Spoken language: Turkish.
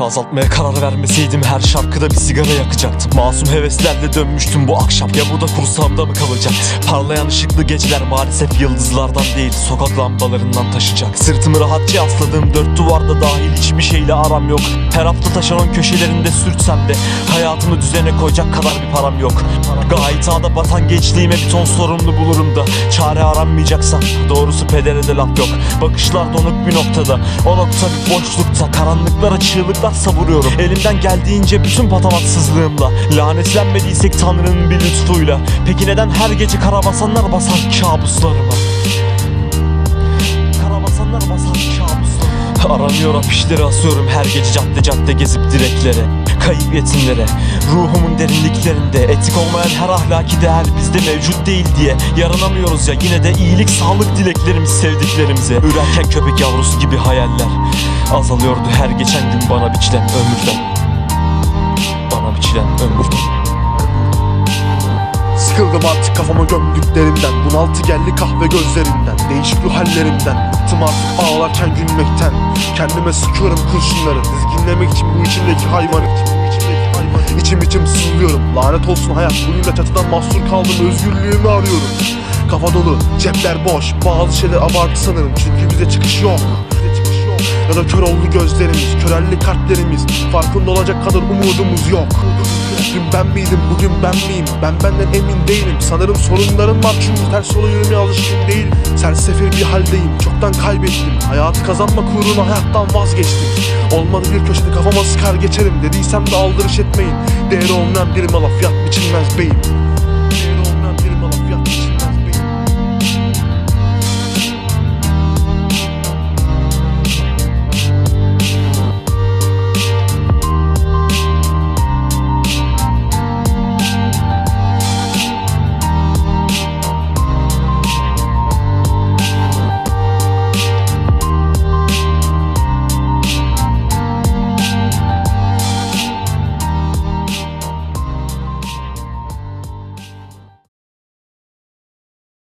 Azaltmaya karar vermeseydim her şarkıda bir sigara yakacaktım. Masum heveslerle dönmüştüm bu akşam. Ya bu da kursağımda mı kalacak? Parlayan ışıklı geceler maalesef yıldızlardan değil Sokak lambalarından taşacak. Sırtımı rahatça yasladığım dört duvarda dahil hiçbir şeyle aram yok. Her hafta taşeron köşelerinde sürtsem de Hayatımı düzene koyacak kadar bir param yok. Gayet ağda batan gençliğime bir ton sorumlu bulurum da Çare aranmayacaksa doğrusu pedere de laf yok. Bakışlar donuk bir noktada O nokta bir boşlukta Karanlıklara çığlıklar savuruyorum. Elimden geldiğince bütün patavatsızlığımla Lanetlenmediysek Tanrı'nın bir lütfuyla. Peki neden her gece karabasanlar basar kabuslarıma? Karabasanlar basar kabuslarıma Aranıyor afişleri asıyorum. Her gece cadde cadde gezip direklere Kayıp yetimlere Ruhumun derinliklerinde. Etik olmayan her ahlaki değer bizde mevcut değil diye Yaranamıyoruz ya. Yine de iyilik sağlık dileklerimiz sevdiklerimize. Ürerken köpek yavrusu gibi hayaller Azalıyordu. Her geçen gün bana biçilen ömürden Bana biçilen ömürden Sıkıldım artık kafama gömdüklerinden. Bunaltı geldi kahve gözlerinden. Değişik ruh hallerimden Bıktım artık ağlarken gülmekten. Kendime sıkıyorum kurşunları. Dizginlemek için bu içimdeki hayvanı. İçim içim sızlıyorum. Lanet olsun hayat. De çatıdan mahsur kaldım. Özgürlüğümü arıyorum. Kafa dolu, cepler boş. Bazı şeyler abartı sanırım. Çünkü Bize çıkış yok. Ya da kör oldu gözlerimiz Körelli kalplerimiz. Farkında olacak kadar umudumuz yok. Dün ben miydim bugün ben miyim? Ben benden emin değilim. Sanırım sorunlarım var çünkü ters yola yürümeye alışkın değil. Sersefil bir haldeyim çoktan kaybettim. Hayatı kazanmak uğruna hayattan vazgeçtim. Olmadı bir köşede kafama sıkar geçerim. Dediysem de aldırış etmeyin. Değeri olmayan birime laf yat biçilmez beyim